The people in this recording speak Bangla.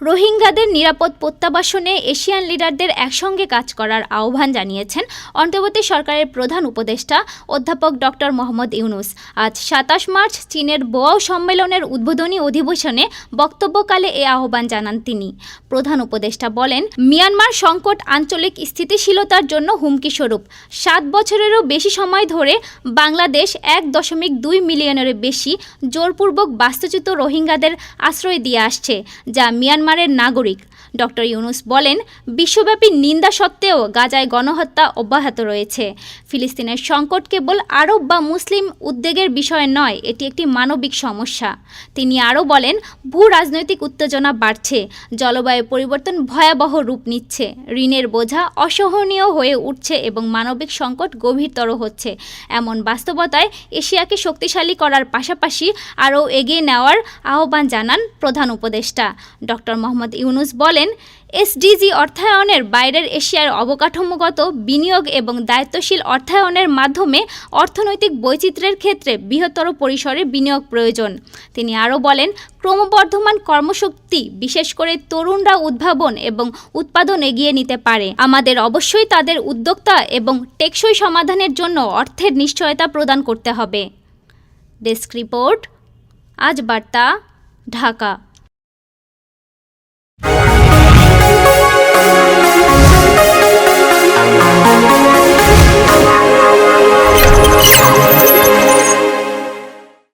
রোহিঙ্গাদের নিরাপদ প্রত্যাবাসনে এশিয়ান লিডারদের একসঙ্গে কাজ করার আহ্বান জানিয়েছেন অন্তর্বর্তী সরকারের প্রধান উপদেষ্টা অধ্যাপক ডক্টর মোহাম্মদ ইউনুস। আজ সাতাশ মার্চ চীনের বোয়াও সম্মেলনের উদ্বোধনী অধিবেশনে বক্তব্যকালে এ আহ্বান জানান তিনি। প্রধান উপদেষ্টা বলেন, মিয়ানমার সংকট আঞ্চলিক স্থিতিশীলতার জন্য হুমকি স্বরূপ। সাত বছরেরও বেশি সময় ধরে বাংলাদেশ এক দশমিক দুই মিলিয়নেরও বেশি জোরপূর্বক বাস্তুচ্যুত রোহিঙ্গাদের আশ্রয় দিয়ে আসছে, যা মিয়ানমারের নাগরিক। ডক্টর ইউনুস বলেন, বিশ্বব্যাপী নিন্দা সত্ত্বেও গাজায় গণহত্যা অব্যাহত রয়েছে। ফিলিস্তিনের সংকট কেবল আরব বা মুসলিম উদ্বেগের বিষয় নয়, এটি একটি মানবিক সমস্যা। তিনি আরও বলেন, ভূ রাজনৈতিক উত্তেজনা বাড়ছে, জলবায়ু পরিবর্তন ভয়াবহ রূপ নিচ্ছে, ঋণের বোঝা অসহনীয় হয়ে উঠছে এবং মানবিক সংকট গভীরতর হচ্ছে। এমন বাস্তবতায় এশিয়াকে শক্তিশালী করার পাশাপাশি আরও এগিয়ে নেওয়ার আহ্বান জানান প্রধান উপদেষ্টা। ডক্টর মোহাম্মদ ইউনুস বলেন, এসডিজি অর্থায়নের বাইরের এশিয়ার অবকাঠামোগত বিনিয়োগ এবং দায়িত্বশীল অর্থায়নের মাধ্যমে অর্থনৈতিক বৈচিত্র্যের ক্ষেত্রে বৃহত্তর পরিসরে বিনিয়োগ প্রয়োজন। তিনি আরও বলেন, ক্রমবর্ধমান কর্মশক্তি, বিশেষ করে তরুণরা উদ্ভাবন এবং উৎপাদন এগিয়ে নিতে পারে। আমাদের অবশ্যই তাদের উদ্যোক্তা এবং টেকসই সমাধানের জন্য অর্থের নিশ্চয়তা প্রদান করতে হবে। ডেস্ক রিপোর্ট, আজ বার্তা, ঢাকা।